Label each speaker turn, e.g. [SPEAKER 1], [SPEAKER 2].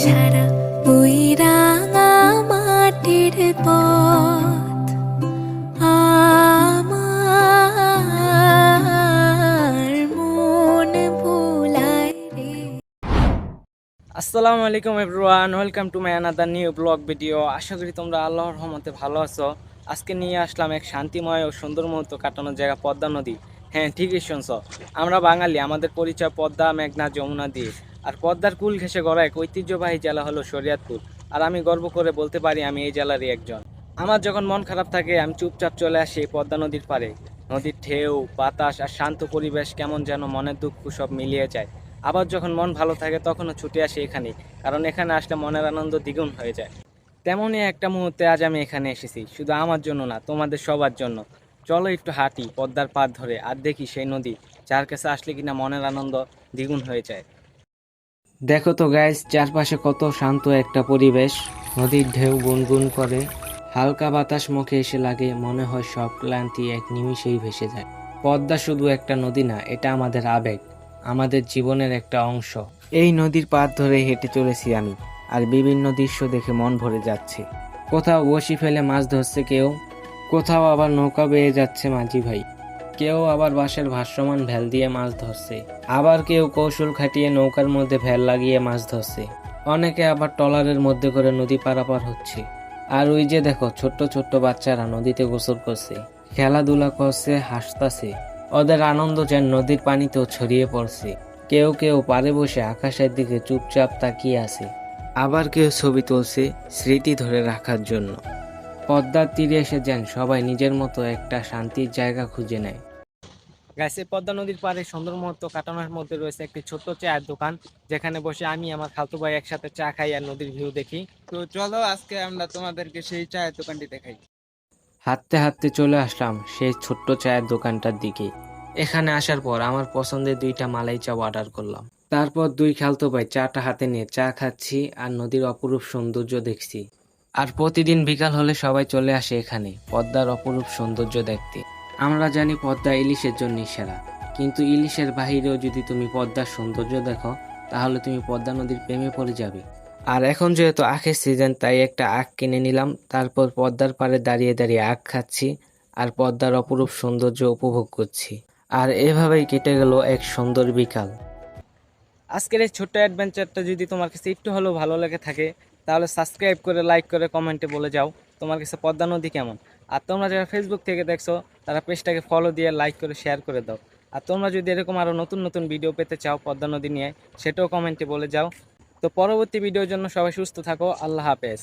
[SPEAKER 1] ছাড়া মাটির পথ। আমার মন
[SPEAKER 2] আসসালামু আলাইকুম everyone, welcome to my another new blog video আশা করি তোমরা আল্লাহর রহমতে ভালো আছো। আজকে নিয়ে আসলাম এক শান্তিময় ও সুন্দর মুহূর্ত কাটানোর জায়গা পদ্মা নদী। হ্যাঁ ঠিকই শুনছ। আমরা বাঙালি, আমাদের পরিচয় পদ্মা, মেঘনা, যমুনা দিয়ে আর পদ্মার কুল ঘেসে গড়া এক ঐতিহ্যবাহী জেলা হলো শরিয়াতপুর। আর আমি গর্ব করে বলতে পারি আমি এই জেলারই একজন। আমার যখন মন খারাপ থাকে, আমি চুপচাপ চলে আসি পদ্মা নদীর পাড়ে। নদীর ঢেউ, বাতাস আর শান্ত পরিবেশ কেমন যেন মনের দুঃখ সব মিলিয়ে যায়। আবার যখন মন ভালো থাকে, তখনও ছুটে আসি এখানে, কারণ এখানে আসলে মনের আনন্দ দ্বিগুণ হয়ে যায়। তেমনই একটা মুহূর্তে আজ আমি এখানে এসেছি, শুধু আমার জন্য না, তোমাদের সবার জন্য। চলো একটু হাঁটি পদ্মার পাত ধরে, আর দেখি সেই নদী, যার কাছে আসলে কিনা মনের আনন্দ দ্বিগুণ হয়ে যায়। দেখো তো গাইস চারপাশে কত শান্ত একটা পরিবেশ। নদীর ঢেউ গুনগুন করে। হালকা বাতাস মুখে এসে লাগে, মনে হয় সব ক্লান্তি এক নিমিষেই ভেসে যায়। পদ্মা শুধু একটা নদী না, এটা আমাদের আবেগ, আমাদের জীবনের একটা অংশ। এই নদীর পাত ধরে হেঁটে চলেছি আমি, আর বিভিন্ন দৃশ্য দেখে মন ভরে যাচ্ছে। কোথাও বসি ফেলে মাছ ধরছে কেউ, কোথাও আবার নৌকা বেয়ে যাচ্ছে মাঝি ভাই। কেউ আবার বাঁশের ভাসমান ভ্যাল দিয়ে মাছ ধরছে। আবার কেউ কৌশল খাটিয়ে নৌকার মধ্যে ভ্যাল লাগিয়ে মাছ ধরছে। অনেকে আবার ট্রলারের মধ্যে করে নদী পারাপার হচ্ছে। আর ওই যে দেখো, ছোট্ট ছোট্ট বাচ্চারা নদীতে গোসল করছে। খেলাধুলা করছে, হাসতাছে। ওদের আনন্দ যেন নদীর পানিতেও ছড়িয়ে পড়ছে। কেউ কেউ পারে বসে আকাশের দিকে চুপচাপ তাকিয়ে আছে। আবার কেউ ছবি তুলছে স্মৃতি ধরে রাখার জন্য। পদ্মার তীরে এসে যেন সবাই নিজের মতো একটা শান্তির জায়গা খুঁজে নেয়। গাছে পদ্মা নদীর পাড়ে সুন্দর মুহূর্ত কাটানোর মধ্যে রয়েছে একটি ছোট্ট চায়ের দোকান যেখানে বসে আমি আমার খালতু ভাই একসাথে চা খাই আর নদীর ভিউ দেখি।
[SPEAKER 3] তো চলো আজকে আমরা তোমাদেরকে সেই চায়ের দোকানটি দেখাই।
[SPEAKER 2] হাঁটতে হাঁটতে চলে আসলাম সেই ছোট্ট চায়ের দোকানটার দিকে। এখানে আসার পর আমার পছন্দের দুইটা মালাই চা অর্ডার করলাম। তারপর দুই খালতো ভাই চাটা হাতে নিয়ে চা খাচ্ছি আর নদীর অপরূপ সৌন্দর্য দেখছি। আর প্রতিদিন বিকাল হলে সবাই চলে আসে এখানে পদ্মার অপরূপ সৌন্দর্য দেখতে। আমরা জানি পদ্মা ইলিশের জন্য সেরা। কিন্তু ইলিশের বাহিরেও যদি তুমি পদ্মার সৌন্দর্য দেখো, তাহলে তুমি পদ্মা নদীর প্রেমে পড়ে যাবে। আর এখন যেহেতু আখের সিজন তাই একটা আখ কিনে নিলাম। তারপর পদ্মার পাড়ে দাঁড়িয়ে দাঁড়িয়ে আখ খাচ্ছি আর পদ্মার অপরূপ সৌন্দর্য উপভোগ করছি। আর এভাবেই কেটে গেল এক সুন্দর বিকাল। আজকের এই ছোট্ট অ্যাডভেঞ্চারটা যদি তোমার কাছে একটু হলেও ভালো লেগে থাকে, তাহলে সাবস্ক্রাইব করে লাইক করে কমেন্টে বলে যাও। তোমার কাছে পদ্মা নদী কেমন? আর তোমরা যারা ফেসবুক থেকে দেখছ, তারা পেজটাকে ফলো দিয়ে লাইক করে শেয়ার করে দাও। আর তোমরা যদি এরকম আরও নতুন নতুন ভিডিও পেতে চাও পদ্মা নদী নিয়ে, সেটাও কমেন্টে বলে যাও। তো পরবর্তী ভিডিওর জন্য সবাই সুস্থ থাকো, আল্লাহ হাফেজ।